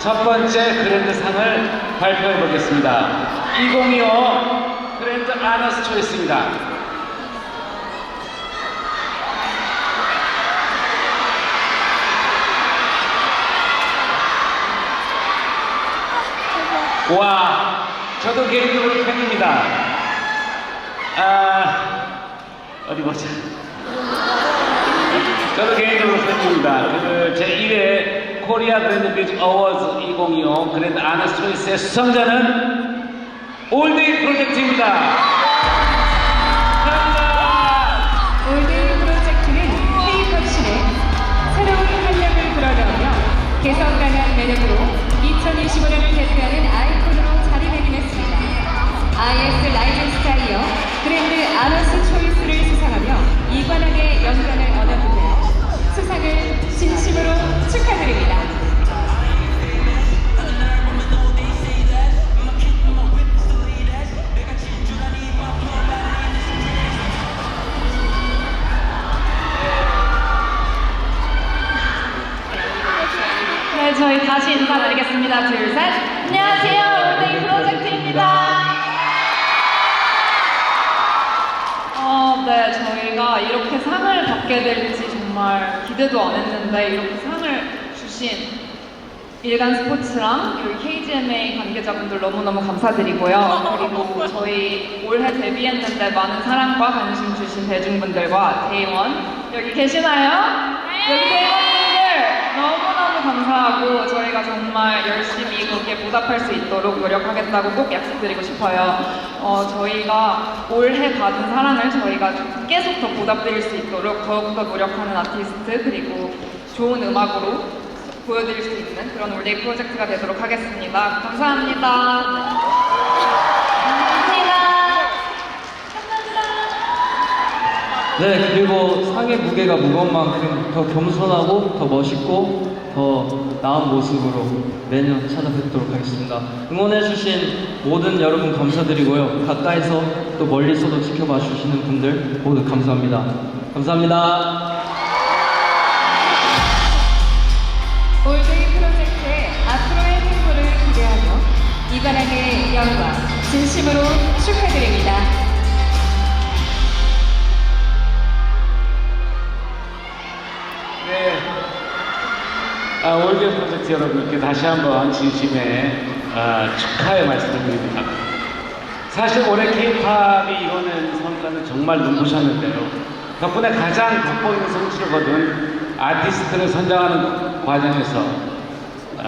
첫 번째 그랜드 상을 발표해 보겠습니다. 2025 그랜드 아너스 초이스입니다. 와, 저도 개인적으로 팬입니다. 아, 어디 보자. 저도 개인적으로 팬입니다. 그 제 1회 코리아 그랜드 뮤직 어워즈 2025 그랜드 아너스 초이스의 수상자는 올데이 프로젝트입니다. 감사합니다. 올데이 프로젝트는 K-팝신의 새로운 활력을 불어넣으며 개성 강한 매력으로 네, 저희 다시 인사드리겠습니다. 둘, 셋. 안녕하세요. 올데이 프로젝트입니다. 어, 네, 저희가 이렇게 상을 받게 될지 정말 기대도 안 했는데 이렇게 상을 주신 일간 스포츠랑 그리고 KGMA 관계자분들 너무너무 감사드리고요. 그리고 저희 올해 데뷔했는데 많은 사랑과 관심 주신 대중분들과 대의원 여기 계시나요? 여기 대의원분들 너무너무 감사하고 저희가 정말 열심히 거기에 보답할 수 있도록 노력하겠다고 꼭 약속드리고 싶어요. 어, 저희가 올해 받은 사랑을 저희가 계속 더 보답드릴 수 있도록 더욱더 노력하는 아티스트 그리고 좋은 음악으로 보여드릴 수 있는 그런 올데이 프로젝트가 되도록 하겠습니다. 감사합니다. 네, 그리고 상의 무게가 무거운 만큼 더 겸손하고 더 멋있고 더 나은 모습으로 매년 찾아뵙도록 하겠습니다. 응원해주신 모든 여러분 감사드리고요. 가까이서 또 멀리서도 지켜봐 주시는 분들 모두 감사합니다. 감사합니다. 올데이 프로젝트의 앞으로의 행보를 기대하며 이관왕의 영광 진심으로 축하드립니다. 아, 올게 프로젝트 여러분께 다시 한번 진심의 아, 축하의 말씀을 드립니다. 사실 올해 K-팝이 이뤄낸 성과는 정말 눈부셨는데요. 덕분에 가장 돋보이는 성취를 거둔 아티스트를 선정하는 과정에서